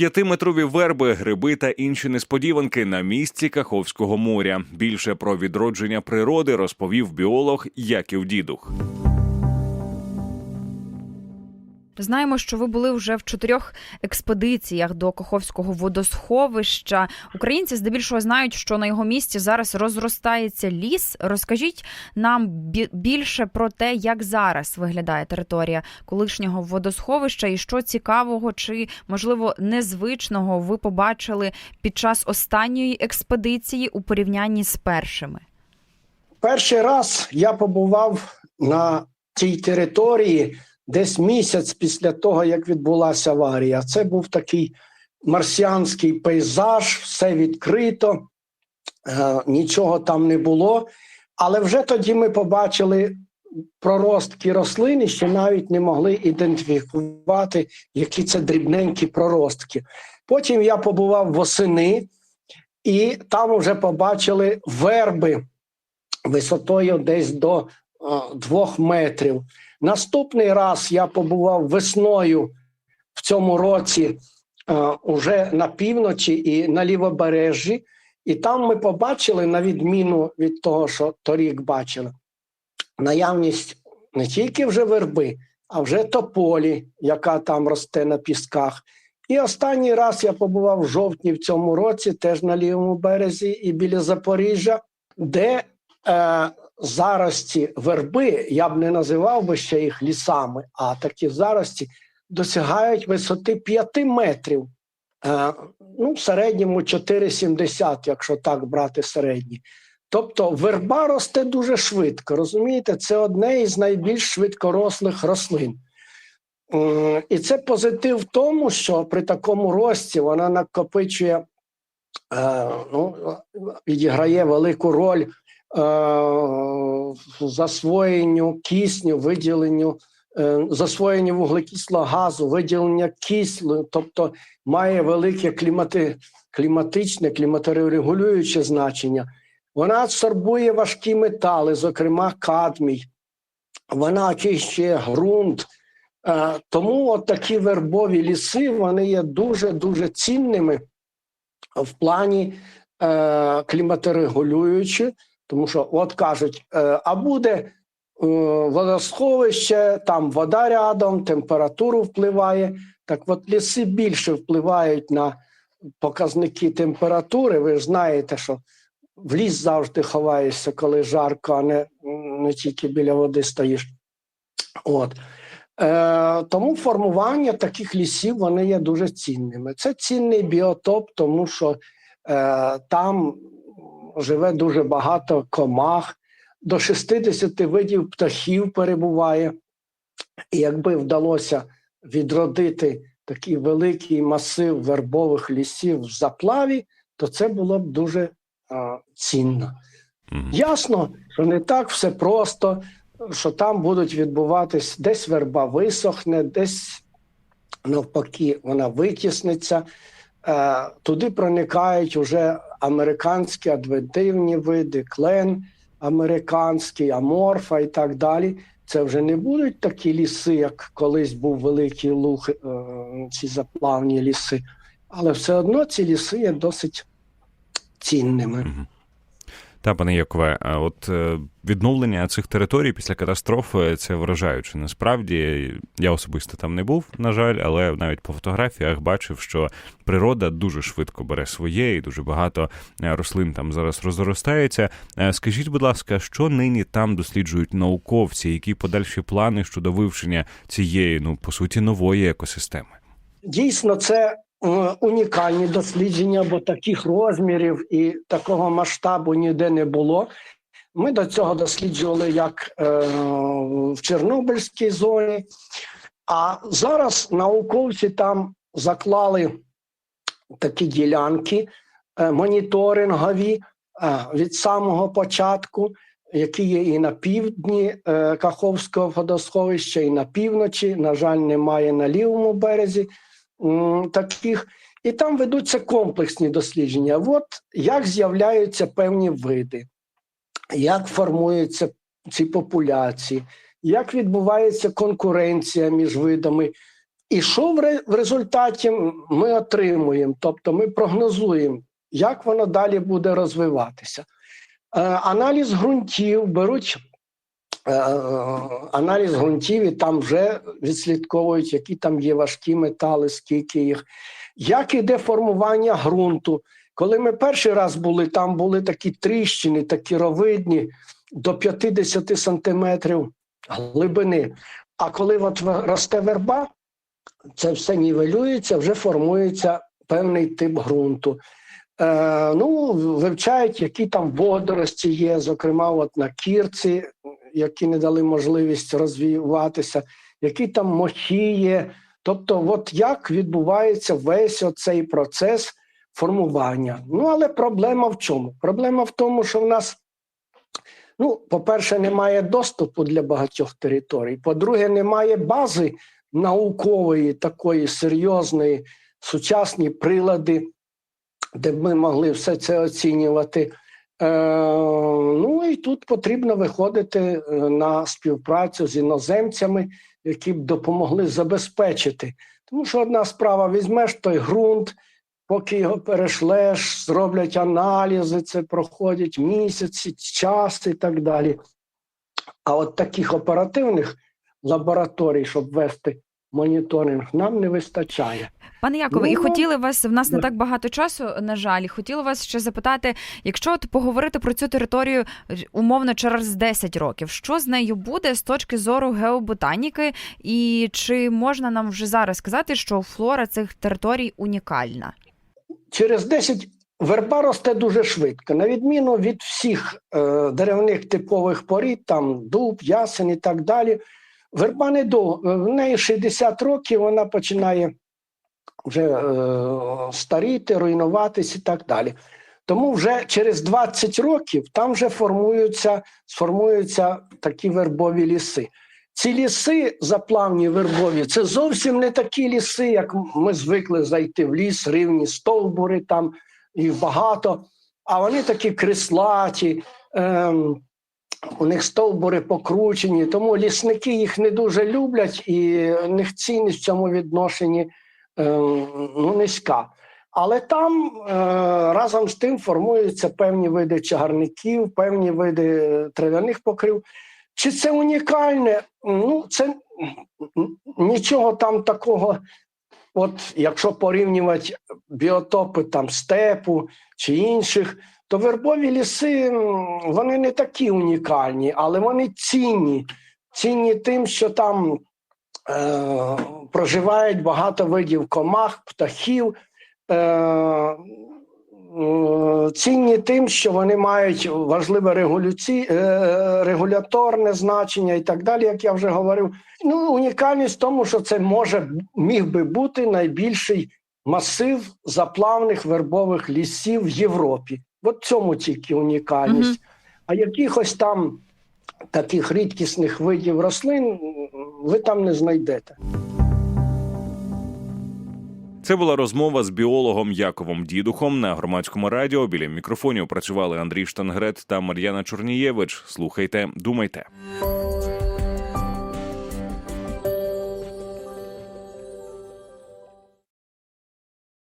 П'ятиметрові верби, гриби та інші несподіванки на місці Каховського моря. Більше про відродження природи розповів біолог Яків Дідух. Знаємо, що ви були вже в чотирьох експедиціях до Каховського водосховища. Українці здебільшого знають, що на його місці зараз розростається ліс. Розкажіть нам більше про те, як зараз виглядає територія колишнього водосховища, і що цікавого чи можливо незвичного ви побачили під час останньої експедиції у порівнянні з першими. Перший раз я побував на цій території десь місяць після того, як відбулася аварія. Це був такий марсіанський пейзаж, все відкрито, е, нічого там не було. Але вже тоді ми побачили проростки рослин і ще навіть не могли ідентифікувати, які це дрібненькі проростки. Потім я побував восени, і там вже побачили верби висотою десь до двох метрів. Наступний раз я побував весною в цьому році е, уже на півночі і на лівобережжі, і там ми побачили, на відміну від того, що торік бачили, наявність не тільки вже верби, а вже тополі, яка там росте на пісках. І останній раз я побував в жовтні в цьому році, теж на лівому березі і біля Запоріжжя, де е, зарості верби, я б не називав би ще їх лісами, а такі зарості досягають висоти 5 метрів. Е, ну, в середньому 4,70, якщо так брати середні. Тобто верба росте дуже швидко. Розумієте, це одне із найбільш швидкорослих рослин. І це позитив в тому, що при такому рості вона накопичує, е, ну, відіграє велику роль е, засвоєнню кисню, виділенню, е, засвоєнню вуглекислого газу, виділення кислу, тобто має велике клімати, кліматичне, кліматорегулююче значення. Вона адсорбує важкі метали, зокрема кадмій, вона очищує ґрунт. Е, Тому от такі вербові ліси вони є дуже дуже цінними в плані е, кліматорегулюючі, тому що от кажуть, е, а буде е, водосховище, там вода рядом, температуру впливає. Так от ліси більше впливають на показники температури. Ви ж знаєте, що в ліс завжди ховаєшся, коли жарко, а не, не тільки біля води стоїш. От. Е, тому формування таких лісів вони є дуже цінними. Це цінний біотоп, тому що е, там живе дуже багато комах, до 60 видів птахів перебуває. І якби вдалося відродити такий великий масив вербових лісів в заплаві, то це було б дуже е, цінно. Ясно, що не так все просто, що там будуть відбуватись десь верба висохне, десь навпаки вона витісниться. Е, туди проникають уже американські адвентивні види, клен американський, аморфа і так далі. Це вже не будуть такі ліси, як колись був великий луг, е, ці заплавні ліси, але все одно ці ліси є досить цінними. Та пане Якове, от е, відновлення цих територій після катастрофи це вражаюче. Насправді я особисто там не був, на жаль, але навіть по фотографіях бачив, що природа дуже швидко бере своє, і дуже багато е, рослин там зараз розростається. Е, Скажіть, будь ласка, що нині там досліджують науковці? Які подальші плани щодо вивчення цієї, ну по суті, нової екосистеми? Дійсно, це унікальні дослідження, бо таких розмірів і такого масштабу ніде не було. Ми до цього досліджували як е, в Чорнобильській зоні, а зараз науковці там заклали такі ділянки е, моніторингові е, від самого початку, які є і на півдні е, Каховського водосховища, і на півночі. На жаль, немає на лівому березі таких. І там ведуться комплексні дослідження. От як з'являються певні види, як формуються ці популяції, як відбувається конкуренція між видами, І що в, ре- в результаті ми отримуємо? Тобто ми прогнозуємо, як воно далі буде розвиватися. Е, аналіз ґрунтів беруть аналіз ґрунтів, і там вже відслідковують, які там є важкі метали, скільки їх, як іде формування ґрунту. Коли ми перший раз були, там були такі тріщини, такі ровидні до 50 сантиметрів глибини. А коли от росте верба, це все нівелюється, вже формується певний тип ґрунту. Е, ну, вивчають, які там водорості є, зокрема, от на кірці, які не дали можливість розвиватися, які там мохи є. Тобто, от як відбувається весь оцей процес формування. Ну, але проблема в чому? Проблема в тому, що в нас, ну, по-перше, немає доступу для багатьох територій. По-друге, немає бази наукової, такої серйозної, сучасні прилади, де б ми могли все це оцінювати. Е, ну і тут потрібно виходити е, на співпрацю з іноземцями, які б допомогли забезпечити. Тому що одна справа візьмеш той ґрунт, поки його перешлеш, зроблять аналізи, це проходять місяці, час і так далі. А от таких оперативних лабораторій, щоб вести моніторинг, нам не вистачає. Пане Якове, і Ну, хотіли вас в нас не так багато часу, на жаль. Хотіла вас ще запитати, якщо от поговорити про цю територію умовно через 10 років, що з нею буде з точки зору геоботаніки, і чи можна нам вже зараз сказати, що флора цих територій унікальна? через 10 верба росте дуже швидко, на відміну від всіх е, деревних типових порід, там дуб, ясен і так далі. Верба не в неї 60 років, вона починає вже е, старіти, руйнуватись і так далі. Тому вже через 20 років там вже формуються, сформуються такі вербові ліси. Ці ліси, заплавні вербові, це зовсім не такі ліси, як ми звикли зайти в ліс, рівні стовбури там їх багато, а вони такі крислаті, ем, у них стовбури покручені, тому лісники їх не дуже люблять, і в них цінність в цьому відношенні ем, ну, низька. Але там е, разом з тим формуються певні види чагарників, певні види трав'яних покрив. Чи це унікальне? Ну, це нічого там такого. От якщо порівнювати біотопи там степу чи інших, то вербові ліси вони не такі унікальні, але вони цінні. Цінні тим, що там е, проживають багато видів комах, птахів. Е, цінні тим, що вони мають важливе регуляці... е, регуляторне значення і так далі, як я вже говорив. Ну, унікальність в тому, що це може міг би бути найбільший масив заплавних вербових лісів в Європі. От в цьому тільки унікальність. Мгм. А якихось там таких рідкісних видів рослин ви там не знайдете. Це була розмова з біологом Яковом Дідухом на громадському радіо. Біля мікрофонів працювали Андрій Штангрет та Мар'яна Чорнієвич. Слухайте, думайте.